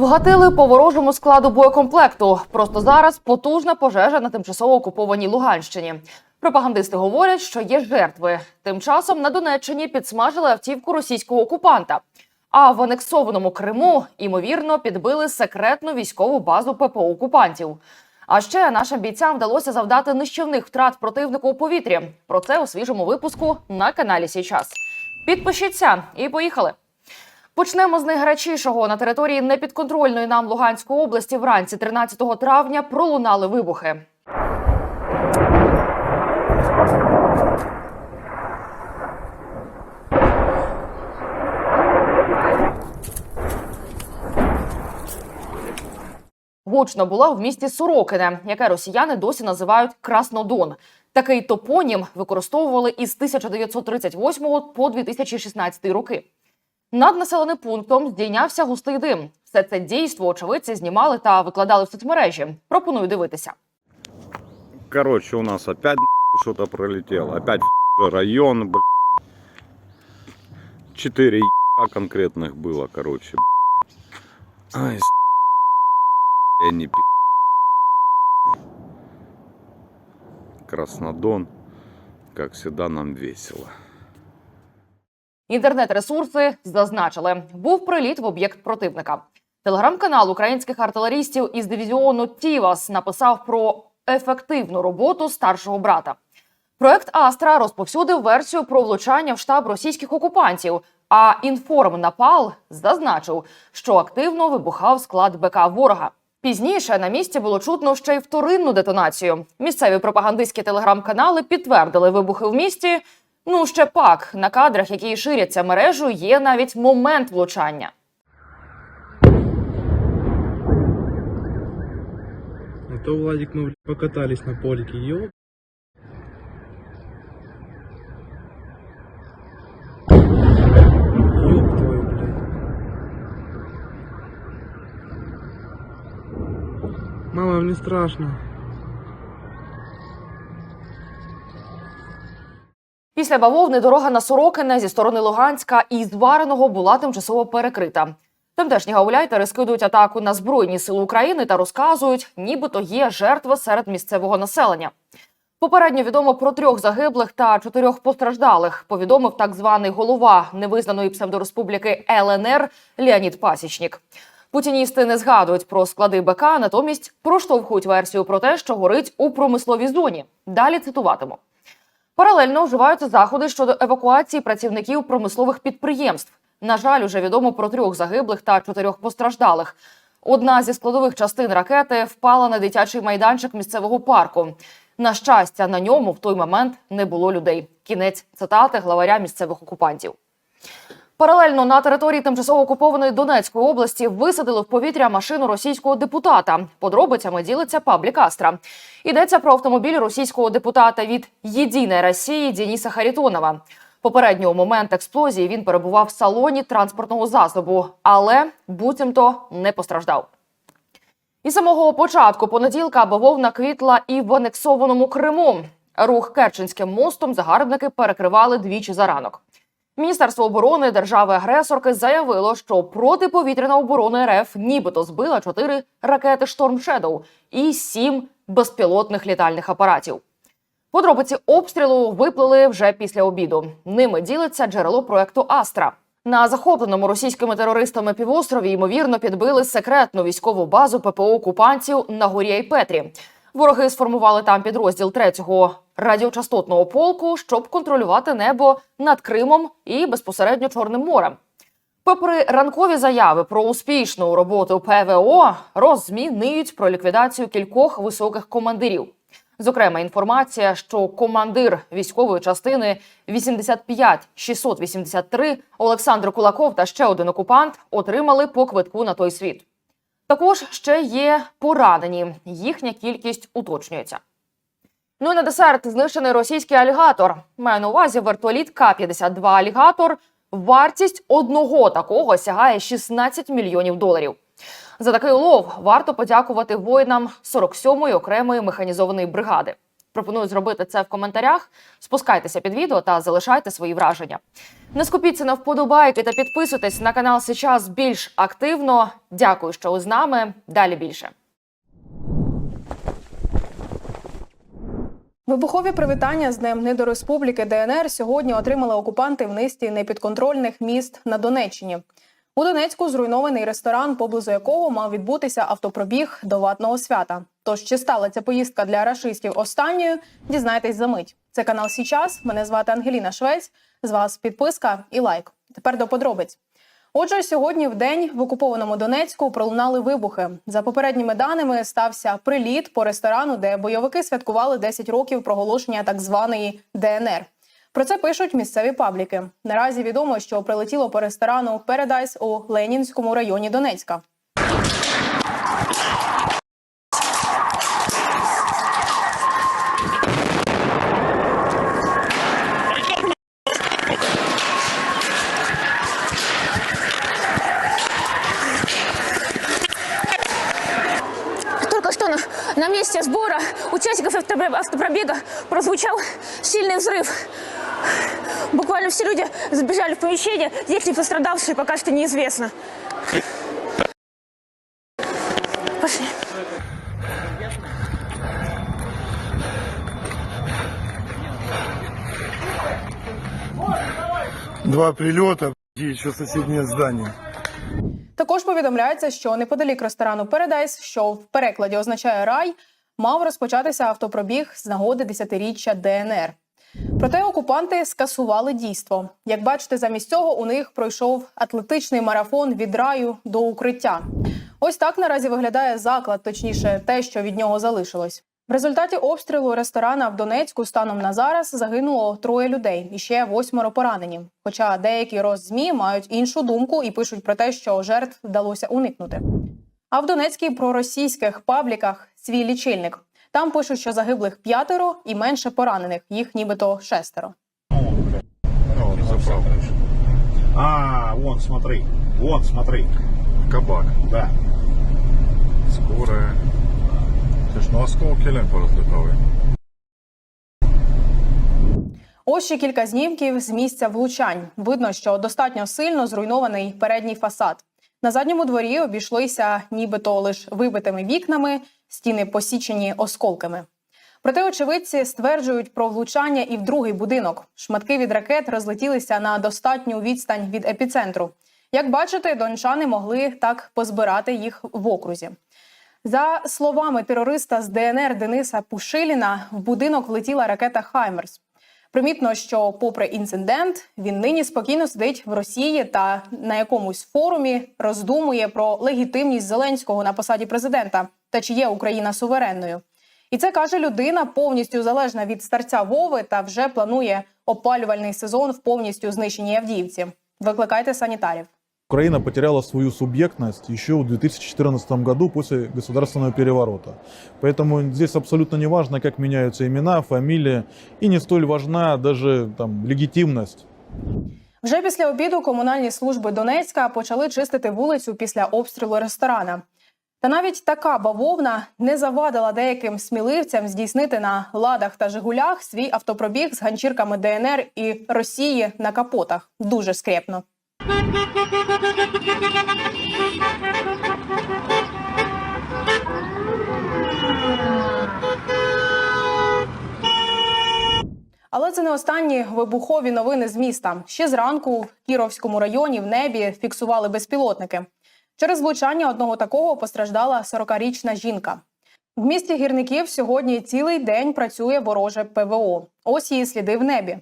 Вгатили по ворожому складу боєкомплекту. Просто зараз потужна пожежа на тимчасово окупованій Луганщині. Пропагандисти говорять, що є жертви. Тим часом на Донеччині підсмажили автівку російського окупанта. А в анексованому Криму ймовірно підбили секретну військову базу ППО окупантів. А ще нашим бійцям вдалося завдати нищівних втрат противнику у повітрі. Про це у свіжому випуску на каналі Січас. Підпишіться і поїхали. Почнемо з найгарячішого. На території непідконтрольної нам Луганської області вранці 13 травня пролунали вибухи. Гучно було в місті Сорокине, яке росіяни досі називають Краснодон. Такий топонім використовували із 1938 по 2016 роки. Над населеним пунктом здійнявся густий дим. Все це дійство очевидці знімали та викладали в соцмережі. Пропоную дивитися. Короче, у нас опять что-то пролетело. Опять район, бля. Четыре ебака конкретных было, короче. Ай, с***, я не пи***. Краснодон, как всегда, нам весело. Інтернет-ресурси зазначили, був приліт в об'єкт противника. Телеграм-канал українських артилерістів із дивізіону Тівас написав про ефективну роботу старшого брата. Проект Астра розповсюдив версію про влучання в штаб російських окупантів. А інформ Напал зазначив, що активно вибухав склад БК ворога. Пізніше на місці було чутно ще й вторинну детонацію. Місцеві пропагандистські телеграм-канали підтвердили вибухи в місті. Ну ще пак на кадрах, які ширяться мережу, є навіть момент влучання. А то, Владик, мы блядь, покатались на польке, ёб. Ёб твою, блядь. Мама, мне страшно. Після бавовни дорога на Сорокине зі сторони Луганська і звареного була тимчасово перекрита. Тамтешні гауляйтери скидують атаку на збройні сили України та розказують, нібито є жертви серед місцевого населення. Попередньо відомо про трьох загиблих та чотирьох постраждалих. Повідомив так званий голова невизнаної псевдореспубліки ЛНР Леонід Пасічнік. Путіністи не згадують про склади БК, натомість проштовхують версію про те, що горить у промисловій зоні. Далі цитуватиму. Паралельно вживаються заходи щодо евакуації працівників промислових підприємств. На жаль, уже відомо про трьох загиблих та чотирьох постраждалих. Одна зі складових частин ракети впала на дитячий майданчик місцевого парку. На щастя, на ньому в той момент не було людей. Кінець цитати главаря місцевих окупантів. Паралельно на території тимчасово окупованої Донецької області висадили в повітря машину російського депутата. Подробицями ділиться паблік Астра. Йдеться про автомобіль російського депутата від «Єдиної Росії Дениса Харитонова. Попередньо у момент експлозії він перебував в салоні транспортного засобу, але буцімто не постраждав. І самого початку понеділка бавовна квітла і в анексованому Криму. Рух Керченським мостом загарбники перекривали двічі за ранок. Міністерство оборони держави-агресорки заявило, що протиповітряна оборона РФ нібито збила чотири ракети Шторм Шедоу і сім безпілотних літальних апаратів. Подробиці обстрілу виплили вже після обіду. Ними ділиться джерело проекту Астра. На захопленому російськими терористами півострові ймовірно підбили секретну військову базу ППО окупантів на горі Айпетрі. Вороги сформували там підрозділ 3-го радіочастотного полку, щоб контролювати небо над Кримом і безпосередньо Чорним морем. Попри ранкові заяви про успішну роботу ПВО, роззмі ниють про ліквідацію кількох високих командирів. Зокрема, інформація, що командир військової частини 85-683 Олександр Кулаков та ще один окупант отримали по квитку на той світ. Також ще є поранені. Їхня кількість уточнюється. Ну і на десерт знищений російський алігатор. Маю на увазі вертоліт К-52 алігатор. Вартість одного такого сягає 16 мільйонів доларів. За такий улов варто подякувати воїнам 47-ї окремої механізованої бригади. Пропоную зробити це в коментарях. Спускайтеся під відео та залишайте свої враження. Не скупіться на вподобайки та підписуйтесь на канал Сейчас більш активно. Дякую, що ви з нами. Далі більше. Вибухові привітання з Днем Недореспубліки ДНР сьогодні отримали окупанти в низці непідконтрольних міст на Донеччині. У Донецьку зруйнований ресторан, поблизу якого мав відбутися автопробіг до ватного свята. Тож чи стала ця поїздка для рашистів останньою? Дізнайтесь за мить. Це канал Січас. Мене звати Ангеліна Швець. З вас підписка і лайк. Тепер до подробиць. Отже, сьогодні в день в окупованому Донецьку пролунали вибухи. За попередніми даними стався приліт по ресторану, де бойовики святкували 10 років проголошення так званої ДНР. Про це пишуть місцеві пабліки. Наразі відомо, що прилетіло по ресторану Передайс у Ленінському районі Донецька. Месте сбора участников автопро- автопробега прозвучал сильный взрыв. Буквально все люди забежали в помещение, есть ли пострадавшие, пока что неизвестно. Пошли. Два прилета и еще соседнее здание. Також повідомляється, що неподалік ресторану Передайс, що в перекладі означає рай, мав розпочатися автопробіг з нагоди 10-річчя ДНР. Проте окупанти скасували дійство. Як бачите, замість цього у них пройшов атлетичний марафон від раю до укриття. Ось так наразі виглядає заклад, точніше, те, що від нього залишилось. В результаті обстрілу ресторана в Донецьку станом на зараз загинуло троє людей і ще восьмеро поранені. Хоча деякі роззмі мають іншу думку і пишуть про те, що жертв вдалося уникнути. А в Донецькій проросійських пабліках свій лічильник. Там пишуть, що загиблих п'ятеро і менше поранених, їх нібито шестеро. А, вон, смотри. Вон, смотри. Кабак. Да. Скорая. Осколки лен порозлітали. Ось ще кілька знімків з місця влучань. Видно, що достатньо сильно зруйнований передній фасад. На задньому дворі обійшлися нібито лише вибитими вікнами, стіни посічені осколками. Проте очевидці стверджують про влучання і в другий будинок. Шматки від ракет розлетілися на достатню відстань від епіцентру. Як бачите, дончани могли так позбирати їх в окрузі. За словами терориста з ДНР Дениса Пушиліна, в будинок влетіла ракета Хаймерс. Примітно, що, попри інцидент, він нині спокійно сидить в Росії та на якомусь форумі роздумує про легітимність Зеленського на посаді президента та чи є Україна суверенною. І це каже людина, повністю залежна від старця Вови та вже планує опалювальний сезон в повністю знищеній Авдіївці. Викликайте санітарів. Украина потеряла свою субъектность еще в 2014 году после государственного переворота. Поэтому здесь абсолютно не важно, как меняются имена, фамилии, и не столь важна даже там, легитимность. Вже після обіду комунальні служби Донецька почали чистити вулицю після обстрілу ресторана. Та навіть така бавовна не завадила деяким сміливцям здійснити на ладах та жигулях свій автопробіг з ганчірками ДНР і Росії на капотах. Дуже скрепно. Але це не останні вибухові новини з міста. Ще зранку в Кіровському районі в небі фіксували безпілотники. Через влучання одного такого постраждала 40-річна жінка. В місті гірників сьогодні цілий день працює вороже ПВО. Ось її сліди в небі.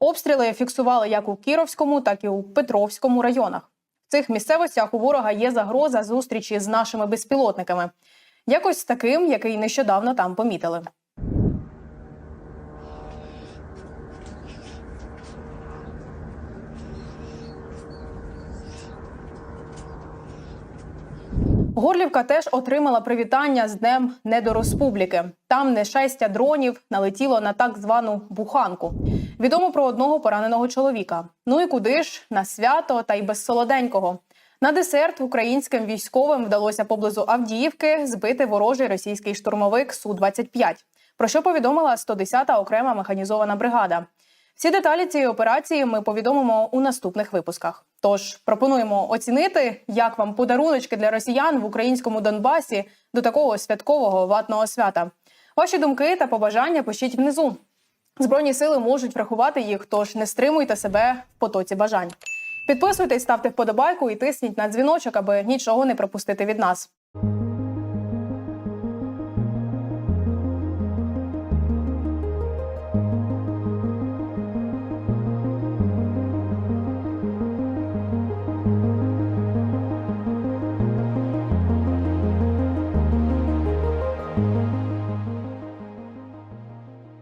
Обстріли фіксували як у Кіровському, так і у Петровському районах. В цих місцевостях у ворога є загроза зустрічі з нашими безпілотниками. Якось таким, який нещодавно там помітили. Горлівка теж отримала привітання з Днем Недореспубліки. Там нешестя дронів налетіло на так звану буханку. Відомо про одного пораненого чоловіка. Ну і куди ж на свято та й без солоденького. На десерт українським військовим вдалося поблизу Авдіївки збити ворожий російський штурмовик Су 25 Про що повідомила 110-та окрема механізована бригада. Всі деталі цієї операції ми повідомимо у наступних випусках. Тож пропонуємо оцінити, як вам подаруночки для росіян в українському Донбасі до такого святкового ватного свята. Ваші думки та побажання пишіть внизу. Збройні сили можуть врахувати їх, тож не стримуйте себе в потоці бажань. Підписуйтесь, ставте вподобайку і тисніть на дзвіночок, аби нічого не пропустити від нас.